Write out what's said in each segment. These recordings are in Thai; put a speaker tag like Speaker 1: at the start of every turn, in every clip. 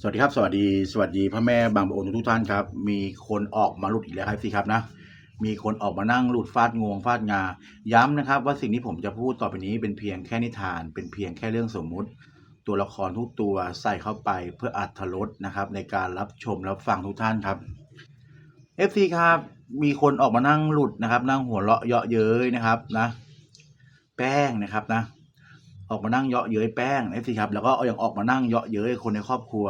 Speaker 1: สวัสดีครับ สวัสดีสวัสดีพ่อแม่บางประโอนทุกท่านครับ มีคนออกมาหลุดอีกแล้วครับสิครับนะ มีคนออกมานั่งหลุดฟาดงวงฟาดงา ย้ำนะครับ ว่าสิ่งที่ผมจะพูดต่อไปนี้เป็นเพียงแค่นิทาน เป็นเพียงแค่เรื่องสมมุติ ตัวละครทุกตัวใส่เข้าไปเพื่ออัดทรสนะครับ ในการรับชมรับฟังทุกท่านครับ FC ครับมีคนออกมานั่งหลุดนะครับ นั่งหัวเราะเยาะเย้ยนะครับนะ แป้งนะครับนะ ออกมานั่งเยาะเย้ยแป้ง FC ครับ แล้วก็อยังออกมานั่งเยาะเย้ยคนในครอบครัว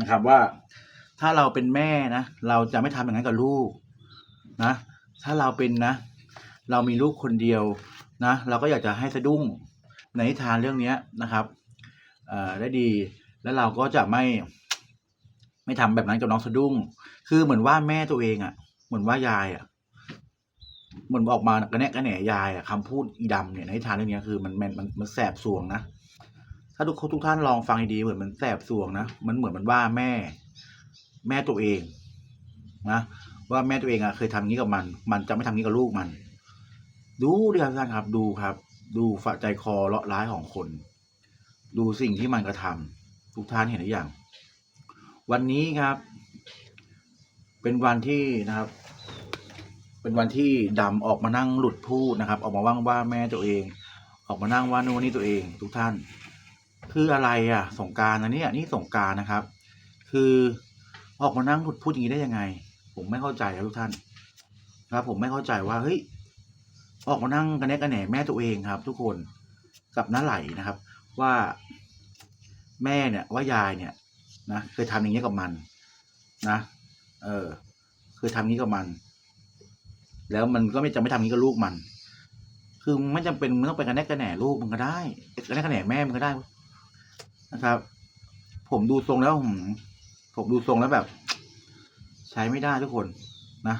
Speaker 1: นะครับ ว่าถ้าเราเป็นแม่นะเราจะไม่ทำอย่างนั้นกับลูกนะ ถ้าเราเป็นนะ เรามีลูกคนเดียวนะ เราก็อยากจะให้สะดุ้งในนิทานเรื่องเนี้ยนะครับเออได้ดีแล้วเราก็จะไม่ ไม่ทำแบบนั้นกับน้องสะดุ้ง คือเหมือนว่าแม่ตัวเองอะ่ะ เหมือนว่ายายอะ่ะ เหมือนออกมากระแนะกระแหนยายอะคำพูดอีดำเนี่ยในทานเรื่องนี้คือมันมันมันมันแสบสวงนะ ถ้าทุกทุกท่านลองฟังดีเหมือนมันแสบสวงนะ มันเหมือนมันว่าแม่ แม่ตัวเองนะว่าแม่ตัวเองอะเคยทำอย่านี้กับมัน มันจะไม่ทำอย่านี้กับลูกมัน ดูดิครับท่านครับ ดูครับ ดูฝาใจคอเลาะร้ายของคน ดูสิ่งที่มันกระทำทุกท่านเห็นหรือยังวันนี้ครับ เป็นวันที่นะครับ เป็นวันที่ดำออกมานั่งหลุดพูดนะครับ ออกมาว่างว่าแม่ตัวเอง ออกมานั่งว่าโน่นนี่ตัวเอง ทุกท่าน คืออะไรอะ สงการนะเนี่ยนี่สงการนะครับ คือออกมานั่งหลุดพูดอย่างนี้ได้ยังไง ผมไม่เข้าใจครับทุกท่านครับ ผมไม่เข้าใจว่าเฮ้ยออกมานั่งกันแนกกันแหนแม่ตัวเองครับ ทุกคนกับน้าไหลนะครับ ว่าแม่เนี่ยว่ายายเนี่ยนะเคยทำอย่างนี้กับมัน นะ เออเคยทำอย่านี้กับมัน แล้วมันก็ไม่จะไม่ทำนี้กับลูกมัน คือไม่จำเป็นมันต้องไปกันแนกกันแหน่ลูกมันก็ได้กันแนกกันแหน่แม่มันก็ได้นะครับ ผมดูทรงแล้วผมผมดูทรงแล้วแบบ ใช้ไม่ได้ทุกคนนะ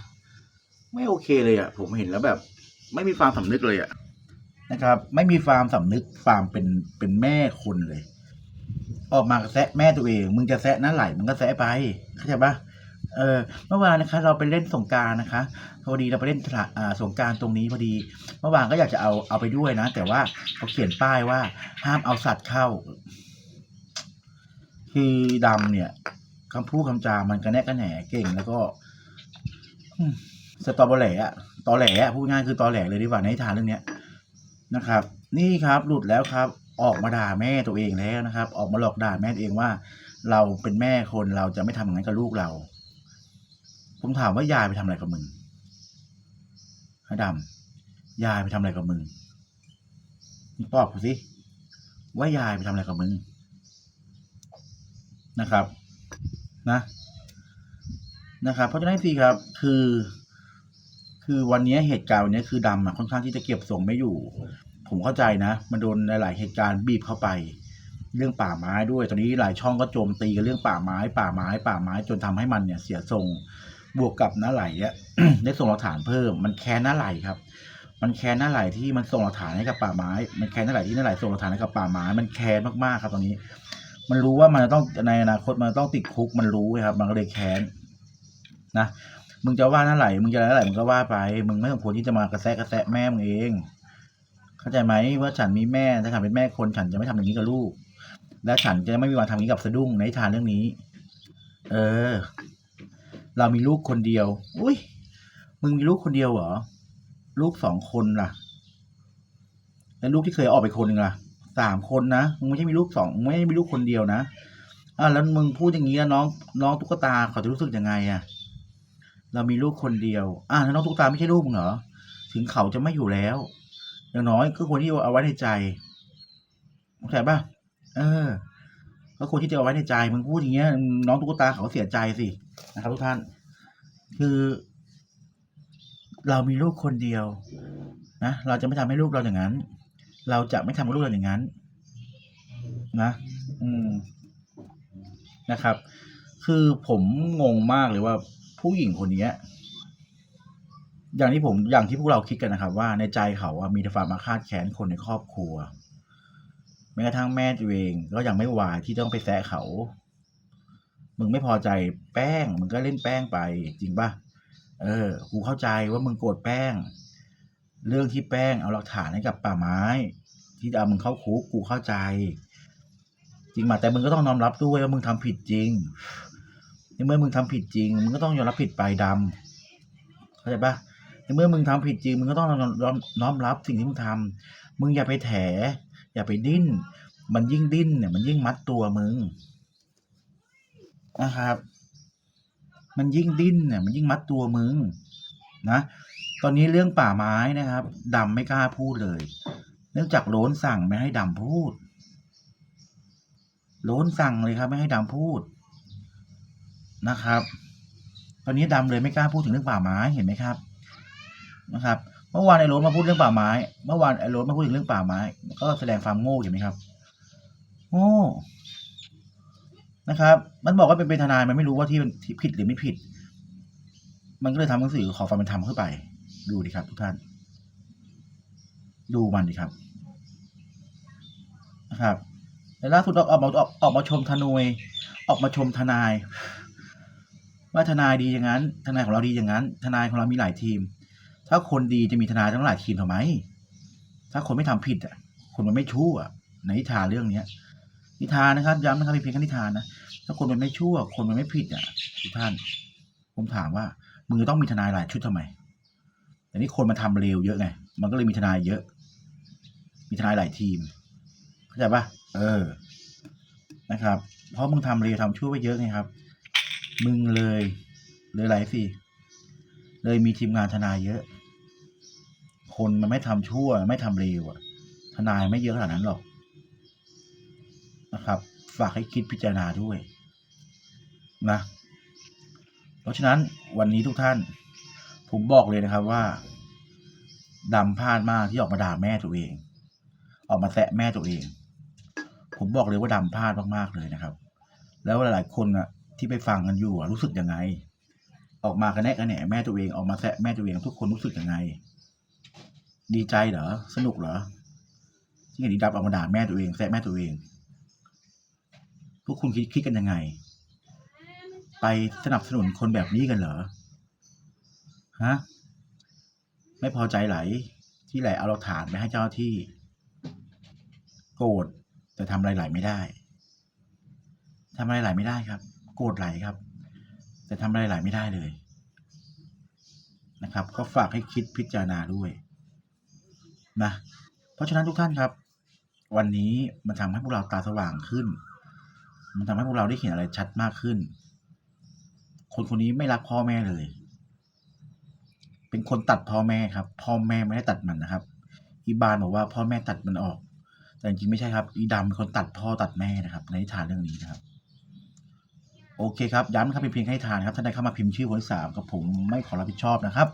Speaker 1: ไม่โอเคเลยอะ่ะ ผมเห็นแล้วแบบ ไม่มีความสำนึกเลยอะ่ะนะครับ ไม่มีความสำนึกความเป็นเป็นแม่คนเลย ออกมาแซะแม่ตัวเอง มึงจะแซะหน้าไหลมึงก็แซะไปเข้าใจปะ เออเมื่อวานนะคะเราไปเล่นสงการนะคะพอดีเราไปเล่นสงการตรงนี้พอดี เมื่อวานก็อยากจะเอาเอาไปด้วยนะ แต่ว่าเขาเขียนป้ายว่า ห้ามเอาสัตว์เข้า คือดำเนี่ยคำพูดคำจามันกระแนกกระแหนเก่งแล้วก็สตอเบอร์แหลอะตอแหลอะพูดง่ายคือตอแหลเลยดีกว่าในทานเรื่องเนี้ยนะครับ นี่ครับหลุดแล้วครับ ออกมาด่าแม่ตัวเองแล้วนะครับ ออกมาหลอกด่าแม่ตัวเองว่า เราเป็นแม่คนเราจะไม่ทำอย่างนั้นกับลูกเรา ผมถามว่ายายไปทำอะไรกับมึงฮะดำยายไปทำอะไรกับมึงมึงตอบกูสิว่ายายไปทำอะไรกับมึงนะครับ นะนะครับ เพราะฉะนั้นสิครับ คือ คือวันนี้เหตุการณ์วันนี้คือดำอะค่อนข้างที่จะเก็บทรงไม่อยู่ ผมเข้าใจนะ มันโดนหลาย ๆ เหตุการณ์บีบเข้าไป เรื่องป่าไม้ด้วย ตอนนี้หลายช่องก็โจมตีกันเรื่องป่าไม้ ป่าไม้ ป่าไม้จนทำให้มันเนี่ยเสียทรง บวกกับน้าไหลเนี่ยได้ส่งหลักฐานเพิ่ม มันแค้นน้าไหลครับ มันแค้นน้าไหลที่มันส่งหลักฐานให้กับป่าไม้ มันแค้นน้าไหลที่น้าไหลส่งหลักฐานให้กับป่าไม้ มันแค้นมากๆครับตอนนี้ มันรู้ว่ามันจะต้องในอนาคตมันต้องติดคุกมันรู้ครับ มันก็เลยแค้นนะมึงจะว่าน้าไหลมึงจะอะไรน้าไหลมึงก็ว่าไป มึงไม่สมควรที่จะมากระแซะกระแซะแม่มึงเอง เข้าใจไหมว่าฉันมีแม่ถ้าฉันเป็นแม่คนฉันจะไม่ทำอย่างนี้กับลูกและฉันจะไม่มีวันทำนี้กับสะดุ้งในทานเรื่องนี้ เออ เรามีลูกคนเดียว อุ้ย มึงมีลูกคนเดียวเหรอ ลูกสองคนล่ะ แล้วลูกที่เคยออกไปคนหนึ่งล่ะ สามคนนะ มึงไม่ใช่มีลูกสองไม่ใช่มีลูกคนเดียวนะอ่าแล้วมึงพูดอย่างนี้น้อง น้องตุ๊กตาเขาจะรู้สึกยังไงอะเรามีลูกคนเดียว อ่าแล้วน้องตุ๊กตาไม่ใช่ลูกมึงเหรอ ถึงเขาจะไม่อยู่แล้ว อย่างน้อยก็ควรที่เอาไว้ในใจเข้าใจป่ะ เออ ก็ควรที่จะเอาไว้ในใจ มึงพูดอย่างเงี้ย น้องตุ๊กตาเขาเสียใจสิ นะครับทุกท่าน คือ เรามีลูกคนเดียวนะเราจะไม่ทำให้ลูกเราอย่างนั้น เราจะไม่ทำกับลูกเราอย่างนั้น นะ อืมนะครับ คือผมงงมากเลยว่าผู้หญิงคนเนี้ยอย่างที่ผมอย่างที่พวกเราคิดกันนะครับ ว่าในใจเขาอะมีแต่ความอาฆาตแค้นคนในครอบครัวแม้กระทั่งแม่ตัวเองก็ยังไม่วายที่ต้องไปแซะเขา มึงไม่พอใจแป้ง มึงก็เล่นแป้งไปจริงป่ะเออกูเข้าใจว่ามึงโกรธแป้ง เรื่องที่แป้งเอาหลักฐานให้กับป่าไม้ ที่เอามึงเข้าคุกกูเข้าใจ จริงมาแต่มึงก็ต้องน้อมรับด้วยว่ามึงทำผิดจริงในเมื่อมึงทำผิดจริงมึงก็ต้องยอมรับผิดไปดำเข้าใจปะในเมื่อมึงทำผิดจริงมึงก็ต้องน้อมน้อมน้อมรับสิ่งที่มึงทำมึงอย่าไปแถ อย่าไปดิ้น มันยิ่งดิ้นเนี่ยมันยิ่งมัดตัวมึง นะครับ มันยิ่งดิ้นเนี่ยมันยิ่งมัดตัวมึงนะ ตอนนี้เรื่องป่าไม้นะครับดำไม่กล้าพูดเลย เนื่องจากโล้นสั่งไม่ให้ดำพูดโล้นสั่งเลยครับ ไม่ให้ดำพูดนะครับ ตอนนี้ดำเลยไม่กล้าพูดถึงเรื่องป่าไม้เห็นไหมครับนะครับ เมื่อวานไอ้โล้นมาพูดเรื่องป่าไม้ เมื่อวานไอ้โล้นมาพูดถึงเรื่องป่าไม้ ก็แสดงความโง่เห็นไหมครับ โง่ นะครับ มันบอกว่าเป็นเป็นทนายมันไม่รู้ว่าที่มันที่ผิดหรือไม่ผิด มันก็เลยทำหนังสือขอความเป็นธรรมเข้าไป ดูดิครับ ทุกท่าน ดูมันดิครับนะครับแต่ล่าสุดออกมาออกออกมาชมทนายออกมาชมทนาย ว่าทนายดีอย่างนั้น ทนายของเราดีอย่างนั้น ทนายของเรามีหลายทีม ถ้าคนดีจะมีทนายทั้งหลายทีมทำไม ถ้าคนไม่ทำผิดอะคนมันไม่ชั่วในนิทาเรื่องเนี้ย นิทานนะครับย้ำนะครับเป็นเพียงแค่นิทานนะถ้าคนมันไม่ชั่ว คนมันไม่ผิดอะทุกท่าน ผมถามว่ามึงต้องมีทนายหลายชุดทำไมแต่นี่คนมาทำเร็วเยอะไง มันก็เลยมีทนายเยอะ มีทนายหลายทีมเข้าใจปะเออ นะครับ เพราะมึงทำเร็วทำชั่วไปเยอะไงครับ มึงเลยเลยหลายสิเลยมีทีมงานทนายเยอะ คนมันไม่ทำชั่ว ไม่ทำเร็วอะทนายไม่เยอะขนาดนั้นหรอก นะครับ ฝากให้คิดพิจารณาด้วยนะเพราะฉะนั้นวันนี้ทุกท่าน ผมบอกเลยนะครับว่าดำพลาดมากที่ออกมาด่าแม่ตัวเอง ออกมาแซะแม่ตัวเอง ผมบอกเลยว่าดำพลาดมากๆเลยนะครับ แล้วหลายๆคนอะที่ไปฟังกันอยู่รู้สึกยังไง ออกมากระแนะกระแหนแม่ตัวเองออกมาแซะแม่ตัวเองทุกคนรู้สึกยังไง ดีใจเหรอสนุกเหรอที่เห็นดีดับออกมาด่าแม่ตัวเองแซะแม่ตัวเอง พวกคุณคิดคิดกันยังไง ไปสนับสนุนคนแบบนี้กันเหรอฮะไม่พอใจไหล ที่ไหลเอาเราฐานไปให้เจ้าหน้าที่ โกรธแต่ทำอะไรไหลไม่ได้ทำอะไรไหลไม่ได้ครับ โกรธไหลครับ แต่ทำอะไรไหลไม่ได้เลยนะครับ ก็ฝากให้คิดพิจารณาด้วยนะเพราะฉะนั้นทุกท่านครับ วันนี้มันทำให้พวกเราตาสว่างขึ้น มันทำให้พวกเราได้เห็นอะไรชัดมากขึ้น คนคนนี้ไม่รักพ่อแม่เลย เป็นคนตัดพ่อแม่ครับ พ่อแม่ไม่ได้ตัดมันนะครับ อีบานบอกว่าพ่อแม่ตัดมันออก แต่จริงๆไม่ใช่ครับ อีดำเป็นคนตัดพ่อตัดแม่นะครับ ในนิทานเรื่องนี้นะครับ โอเคครับ ย้ำนะครับเป็นเพียงให้ทานครับ ท่านใดเข้ามาพิมพ์ชื่อคนที่สามกับผมไม่ขอรับผิดชอบนะครับ